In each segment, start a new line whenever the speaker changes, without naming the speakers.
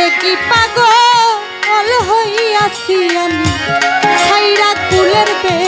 সাধে কি পাগল হইয়াছি আমি? ছাইরা কুলের বেরি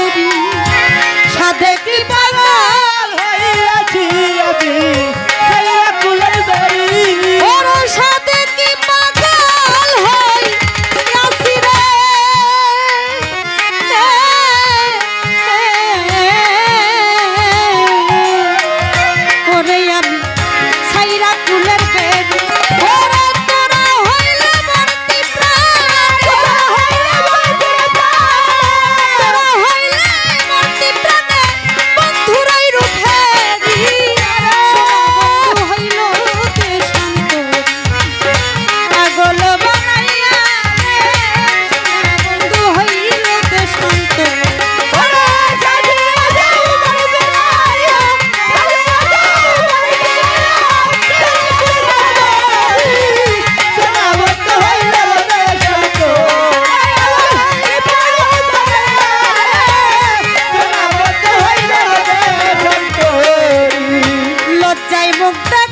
তাই মুক্তা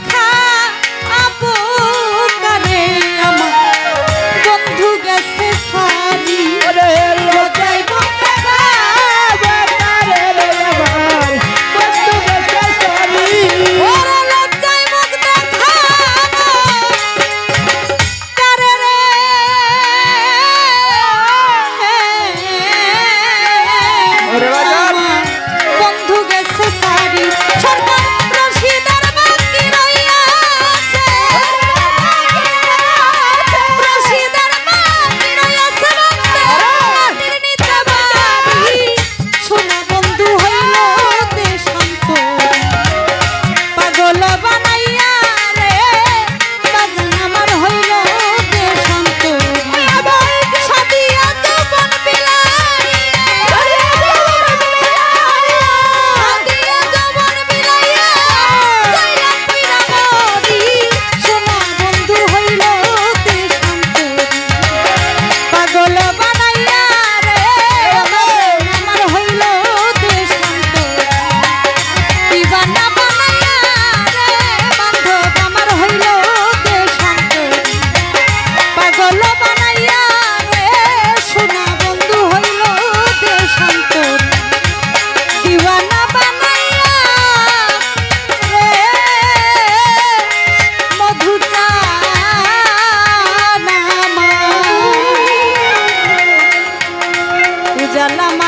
I'm.